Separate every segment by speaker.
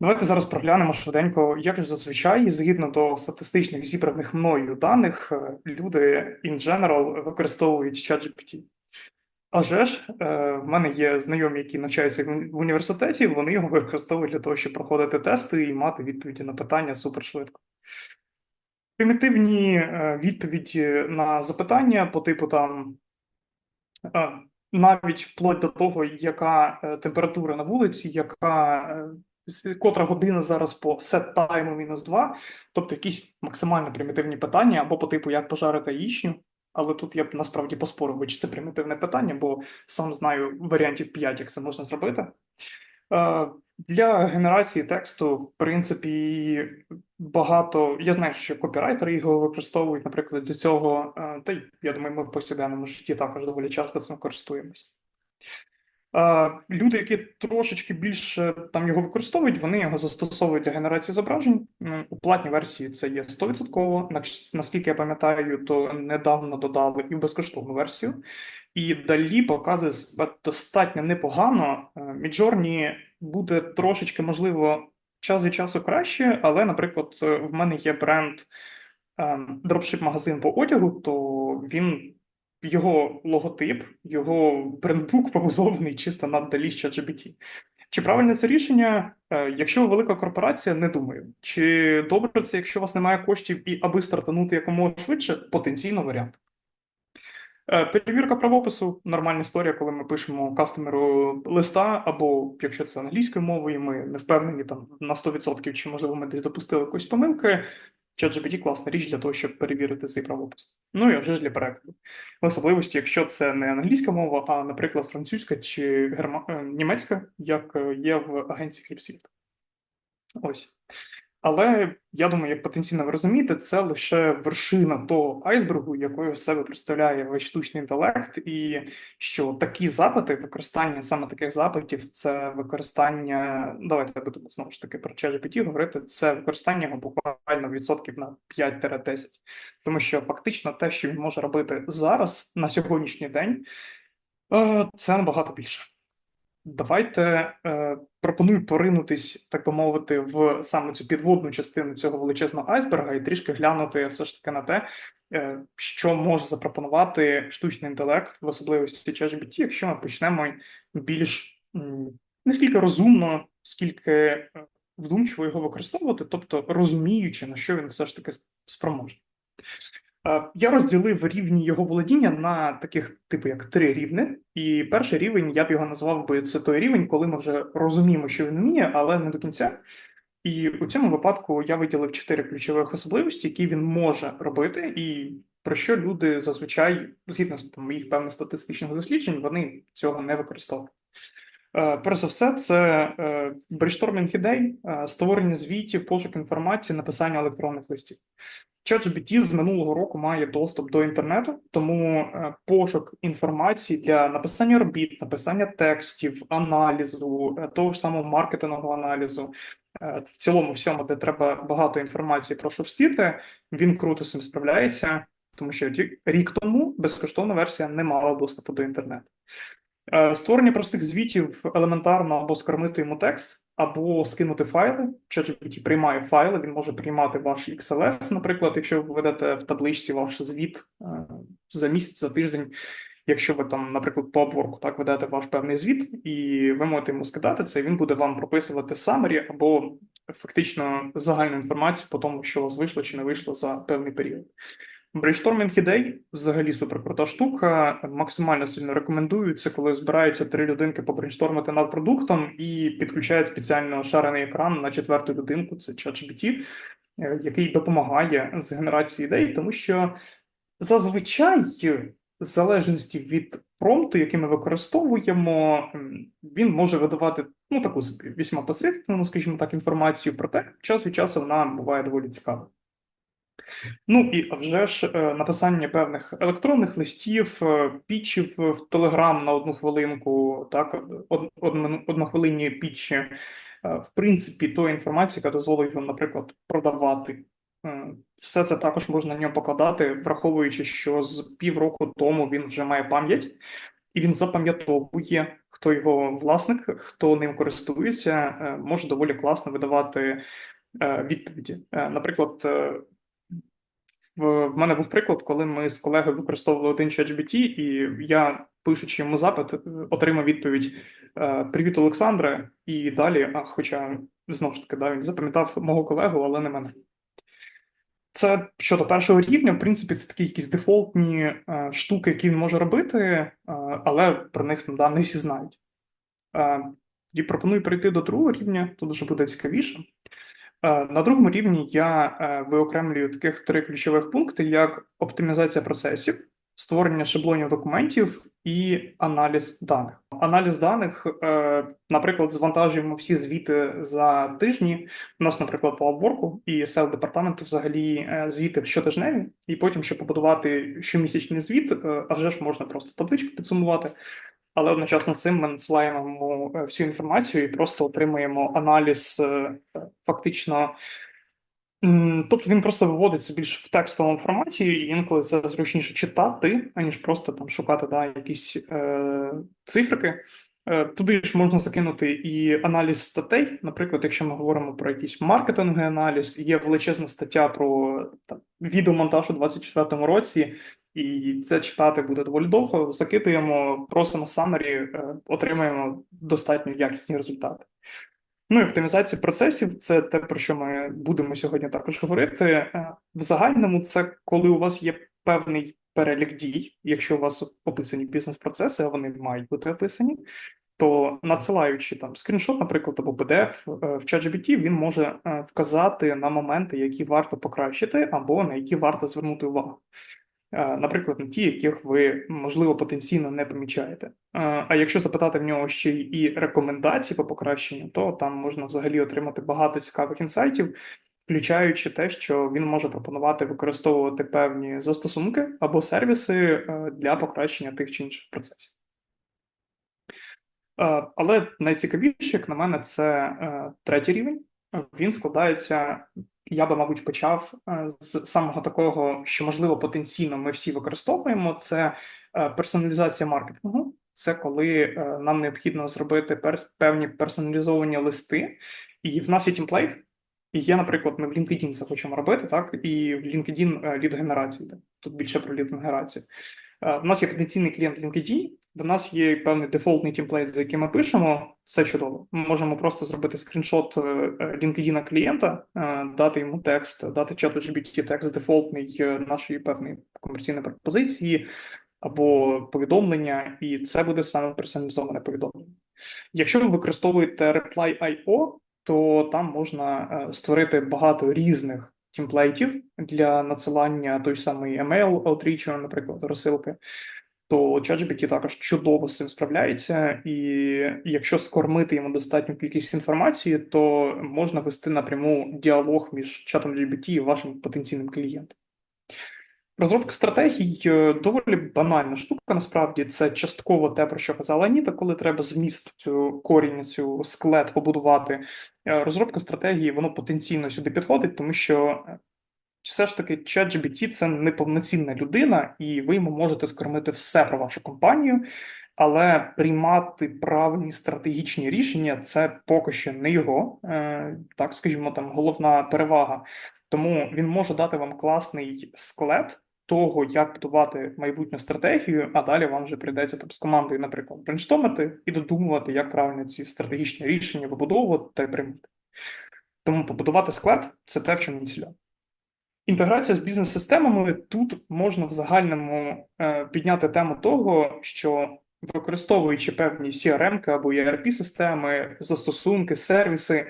Speaker 1: Давайте зараз проглянемо швиденько, як ж зазвичай, згідно до статистичних зібраних мною даних, е, люди in general використовують ChatGPT. А ж, е, в мене є знайомі, які навчаються в університеті, вони його використовують для того, щоб проходити тести і мати відповіді на питання супершвидко. Примітивні е, відповіді на запитання по типу там. Навіть вплоть до того, яка температура на вулиці, яка котра година зараз по set тайму мінус 2, тобто якісь максимально примітивні питання, або по типу як пожарити яєчню. Але тут я б насправді поспорив, чи це примітивне питання, бо сам знаю варіантів 5, як це можна зробити. Е, Для генерації тексту, в принципі, багато. Я знаю, що копірайтери його використовують, наприклад, для цього. е, Та й я думаю, ми в повсякденному житті також доволі часто цим користуємось. Е, Люди, які трошечки більше там його використовують, вони його застосовують для генерації зображень. У платній версії це є 100%. Наскільки я пам'ятаю, то недавно додали і безкоштовну версію. І далі показує достатньо непогано. Е, Midjourney буде трошечки, можливо, час від часу краще, але, наприклад, е, в мене є бренд дропшип-магазин по одягу, то він його логотип, його брендбук побудований чисто на далі ChatGPT. Чи правильне це рішення? Е, Якщо ви велика корпорація, не думаю. Чи добре це, якщо у вас немає коштів і аби стартанути якомога швидше, потенційно варіант. Е, Перевірка правопису нормальна історія, коли ми пишемо кастомеру листа, або якщо це англійською мовою, ми не впевнені там на 100%, чи можливо ми десь допустили якоїсь помилки. ChatGPT – класна річ для того, щоб перевірити цей правопис. Ну і вже для перекладу. Особливості, якщо це не англійська мова, а, наприклад, французька чи герма... е, німецька, як е, є в агенції Хлібсвіт. Ось. Але я думаю, як потенційно ви розумієте, це лише вершина того айсбергу, якою себе представляє весь штучний інтелект, і що такі запити, використання саме таких запитів, це використання. Давайте я буду знову ж таки про ChatGPT говорити. Це використання його буквально відсотків на 5-10. Тому що фактично те, що він може робити зараз на сьогоднішній день, е, це набагато більше. Давайте е, пропоную поринутись, так би мовити, в саме цю підводну частину цього величезного айсберга і трішки глянути все ж таки на те, е, що може запропонувати штучний інтелект, в особливості ChatGPT, якщо ми почнемо більш не скільки розумно, скільки е, вдумчиво його використовувати, тобто розуміючи, на що він все ж таки спроможний. Я розділив рівні його володіння на таких, типу, як три рівни. І перший рівень я б його назвав би це той рівень, коли ми вже розуміємо, що він вміє, але не до кінця. І у цьому випадку я виділив чотири ключових особливості, які він може робити, і про що люди зазвичай, згідно з моїх певних статистичних досліджень, вони цього не використовують. Е, Перш за все, це брейнштормінг ідей, е, створення звітів, пошук інформації, написання електронних листів. ChatGPT з минулого року має доступ до інтернету, тому е, пошук інформації для написання робіт, написання текстів, аналізу, е, того ж самого маркетингового аналізу, е, в цілому всьому, де треба багато інформації про шовстіти, він круто з цим справляється, тому що рік- тому безкоштовна версія не мала доступу до інтернету. Створення простих звітів елементарно або скормити йому текст, або скинути файли. ChatGPT приймає файли, він може приймати ваш XLS, наприклад, якщо ви ведете в табличці ваш звіт е, за місяць, за тиждень. Якщо ви там, наприклад, по Upwork так ведете ваш певний звіт, і ви можете йому скидати це, і він буде вам прописувати summary або фактично загальну інформацію по тому, що у вас вийшло чи не вийшло за певний період. Брейнштормінг ідей взагалі суперкрута штука. Максимально сильно рекомендую. Це коли збираються три людинки побрейнштормити над продуктом і підключають спеціально шарений екран на четверту людинку. Це ChatGPT, е, який допомагає з генерації ідей, тому що зазвичай, в залежності від промпту, який ми використовуємо, він може видавати ну таку собі вісьма посередственну, скажімо так, інформацію. Проте час від часу вона буває доволі цікава. Ну і а вже ж е, написання певних електронних листів, е, пітчів в Телеграм на одну хвилинку, так, од, од, однохвилинні пітчі, е, в принципі, тої інформації, яка дозволить вам, наприклад, продавати. Все це також можна на нього покладати, враховуючи, що з півроку тому він вже має пам'ять, і він запам'ятовує, хто його власник, хто ним користується, може доволі класно видавати відповіді. Наприклад, в мене був приклад, коли ми з колегою використовували один ChatGPT, і я, пишучи йому запит, отримав відповідь: Привіт, Олександре, і далі. А хоча знову ж таки, да, він запам'ятав мого колегу, але не мене. Це щодо першого рівня, в принципі, це такі якісь дефолтні е, штуки, які він може робити, е, але про них там да, не всі знають. Е, і пропоную перейти до другого рівня, тут вже буде цікавіше. Е, на другому рівні я е, виокремлюю таких три ключових пункти: як оптимізація процесів, створення шаблонів документів і аналіз даних. Аналіз даних, е, наприклад, звантажуємо всі звіти за тижні. У нас, наприклад, по Upwork і сел департаменту взагалі звіти щотижневі, і потім, щоб побудувати щомісячний звіт, а вже ж можна просто табличку підсумувати. Але одночасно з цим ми надсилаємо всю інформацію і просто отримуємо аналіз фактично Тобто він просто виводиться більш в текстовому форматі, і інколи це зручніше читати, аніж просто там шукати да, якісь е, цифрики. Е, Туди ж можна закинути і аналіз статей. Наприклад, якщо ми говоримо про якийсь маркетинговий аналіз, є величезна стаття про там, відеомонтаж у 24-му році, і це читати буде доволі довго. Закидуємо, просимо summary, е, отримуємо достатньо якісні результати. Ну і оптимізація процесів це те, про що ми будемо сьогодні також говорити. Е, в загальному, це коли у вас є певний перелік дій, якщо у вас описані бізнес-процеси, а вони мають бути описані, то надсилаючи там скріншот, наприклад, або PDF е, в ChatGPT, він може е, вказати на моменти, які варто покращити, або на які варто звернути увагу. Е, наприклад, на ті, яких ви можливо потенційно не помічаєте. Е, а якщо запитати в нього ще і рекомендації по покращенню, то там можна взагалі отримати багато цікавих інсайтів, включаючи те, що він може пропонувати використовувати певні застосунки або сервіси е, для покращення тих чи інших процесів. Але найцікавіше, як на мене, це третій рівень. Він складається я би, мабуть, почав е, з самого такого, що можливо потенційно ми всі використовуємо. Це е, персоналізація маркетингу. Це коли е, нам необхідно зробити певні персоналізовані листи, і в нас є темплейт. І є, наприклад, ми в LinkedIn це хочемо робити, так і в LinkedIn лід генерації. Тут більше про лід генерацію. У нас є потенційний клієнт LinkedIn, до нас є певний дефолтний темплейт, за яким ми пишемо. Це чудово. Ми можемо просто зробити скріншот е, LinkedIn клієнта, е, дати йому текст, дати чату GPT текст дефолтний е, нашої певної комерційної пропозиції або повідомлення, і це буде саме персоналізоване повідомлення. Якщо ви використовуєте Reply.io, то там можна створити багато різних темплейтів для надсилання той самий email outreach, наприклад, розсилки то ChatGPT також чудово з цим справляється, і якщо скормити йому достатню кількість інформації, то можна вести напряму діалог між чатом GPT і вашим потенційним клієнтом. Розробка стратегій е, доволі банальна штука. Насправді це частково те, про що казала Аніта, коли треба зміст цю корінь, цю склет побудувати. Е, розробка стратегії воно потенційно сюди підходить, тому що все ж таки ChatGPT – це неповноцінна людина, і ви йому можете скормити все про вашу компанію, але приймати правильні стратегічні рішення це поки що не його, е, так скажімо, там головна перевага. Тому він може дати вам класний склад того, як будувати майбутню стратегію, а далі вам вже прийдеться там з командою, наприклад, брейнштомити і додумувати, як правильно ці стратегічні рішення вибудовувати та приймати. Тому побудувати склад це те, в чому він ціля. Інтеграція з бізнес-системами тут можна в загальному е, підняти тему того, що використовуючи певні CRM або ERP системи, застосунки, сервіси,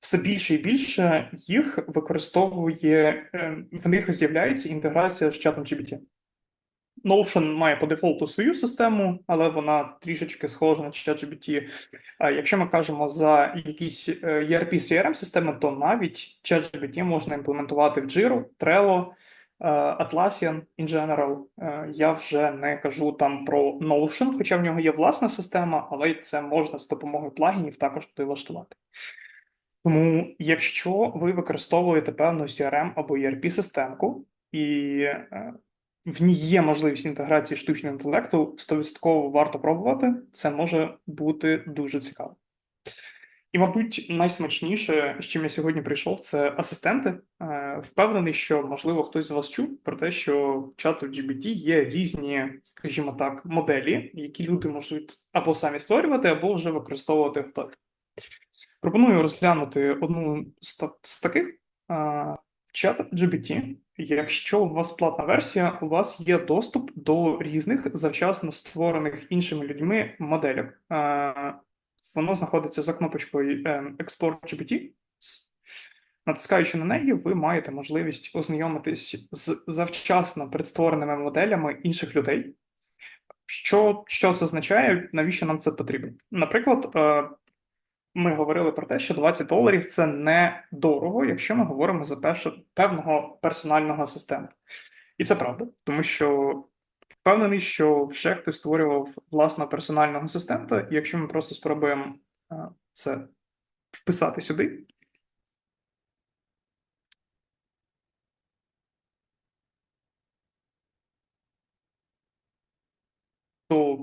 Speaker 1: все більше і більше їх використовує, е, в них з'являється інтеграція з чатом GPT. Notion має по дефолту свою систему, але вона трішечки схожа на ChatGPT. Якщо ми кажемо за якісь ERP crm системи, то навіть ChatGPT можна імплементувати в Jira, Trello, е, Atlassian in general. Е, я вже не кажу там про Notion, хоча в нього є власна система, але це можна з допомогою плагінів також туди влаштувати. Тому, якщо ви використовуєте певну CRM або ERP-системку, і е, в ній є можливість інтеграції штучного інтелекту, 100% варто пробувати. Це може бути дуже цікаво. І, мабуть, найсмачніше, з чим я сьогодні прийшов, це асистенти. Е, Впевнений, що можливо хтось з вас чув про те, що в чату GBT є різні, скажімо так, моделі, які люди можуть або самі створювати, або вже використовувати готові. Пропоную розглянути одну з, таких а, чат GBT. Якщо у вас платна версія, у вас є доступ до різних завчасно створених іншими людьми моделів. Воно знаходиться за кнопочкою ем, Export GPT. Натискаючи на неї, ви маєте можливість ознайомитись з завчасно предствореними моделями інших людей. Що, що це означає? Навіщо нам це потрібно? Наприклад, е, ми говорили про те, що 20 доларів це не дорого, якщо ми говоримо за перше, певного персонального асистента. І це правда, тому що впевнений, що вже хтось створював власного персонального асистента, і якщо ми просто спробуємо е, це вписати сюди.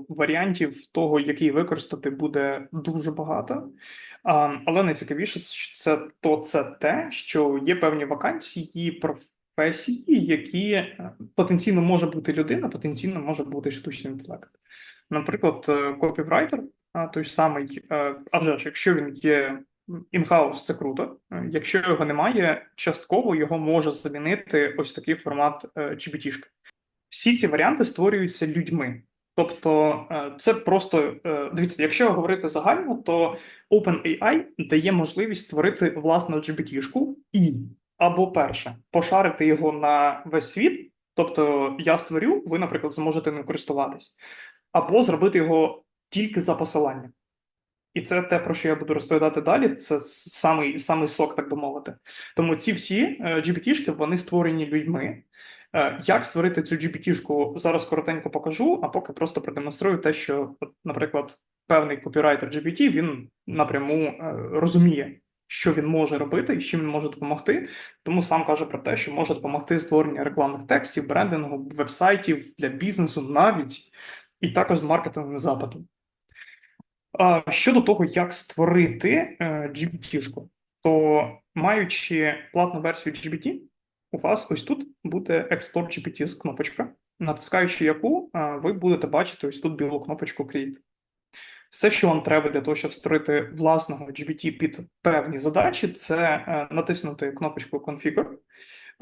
Speaker 1: Варіантів того, який використати, буде дуже багато. А, але найцікавіше це то це те, що є певні вакансії, професії, які е, потенційно може бути людина, потенційно може бути штучний інтелект. Наприклад, е, копіврайтер, а, той самий, е, а вже ж, якщо він є інхаус, це круто. Е, Якщо його немає, частково його може замінити ось такий формат е, GPT-шки. Всі ці варіанти створюються людьми. Тобто, е, це просто е, дивіться, якщо говорити загально, то OpenAI дає можливість створити власну GPT-шку і або перше пошарити його на весь світ. Тобто, я створю, ви, наприклад, зможете ним користуватись, або зробити його тільки за посиланням. І це те, про що я буду розповідати далі. Це самий самий сок, так би мовити. Тому ці всі е, GPT-шки, вони створені людьми. Е, Як створити цю GPT-шку, зараз коротенько покажу, а поки просто продемонструю те, що, наприклад, певний копірайтер GPT, він напряму е, розуміє, що він може робити і чим він може допомогти. Тому сам каже про те, що може допомогти створенню рекламних текстів, брендингу, вебсайтів для бізнесу навіть, і також з маркетинговим запитом. Щодо того, як створити е, GPT-шку, то маючи платну версію GPT, у вас ось тут буде Export GPT з кнопочка, натискаючи яку е, ви будете бачити ось тут білу кнопочку Create. Все, що вам треба для того, щоб створити власного GPT під певні задачі, це е, натиснути кнопочку Configure.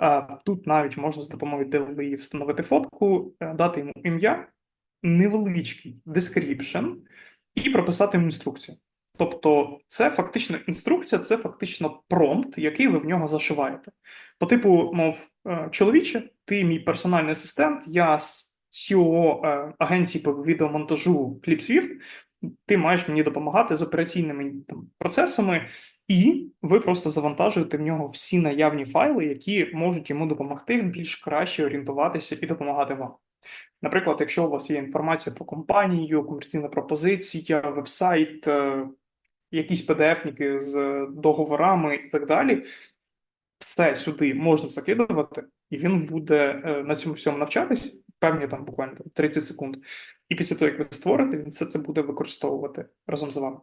Speaker 1: Е, Тут навіть можна за допомогою DLI встановити фотку, дати йому ім'я, невеличкий description і прописати йому інструкцію. Тобто, це фактично інструкція, це фактично промпт, який ви в нього зашиваєте. По типу, мов, е, чоловіче, ти мій персональний асистент, я CEO е, агенції по відеомонтажу ClipSwift, ти маєш мені допомагати з операційними там, процесами, і ви просто завантажуєте в нього всі наявні файли, які можуть йому допомогти більш краще орієнтуватися і допомагати вам. Наприклад, якщо у вас є інформація про компанію, комерційна пропозиція, вебсайт, е, якісь PDF-ніки з договорами і так далі, все сюди можна закидувати, і він буде е, на цьому всьому навчатись, певні там буквально 30 секунд. І після того, як ви створите, він все це буде використовувати разом з вами.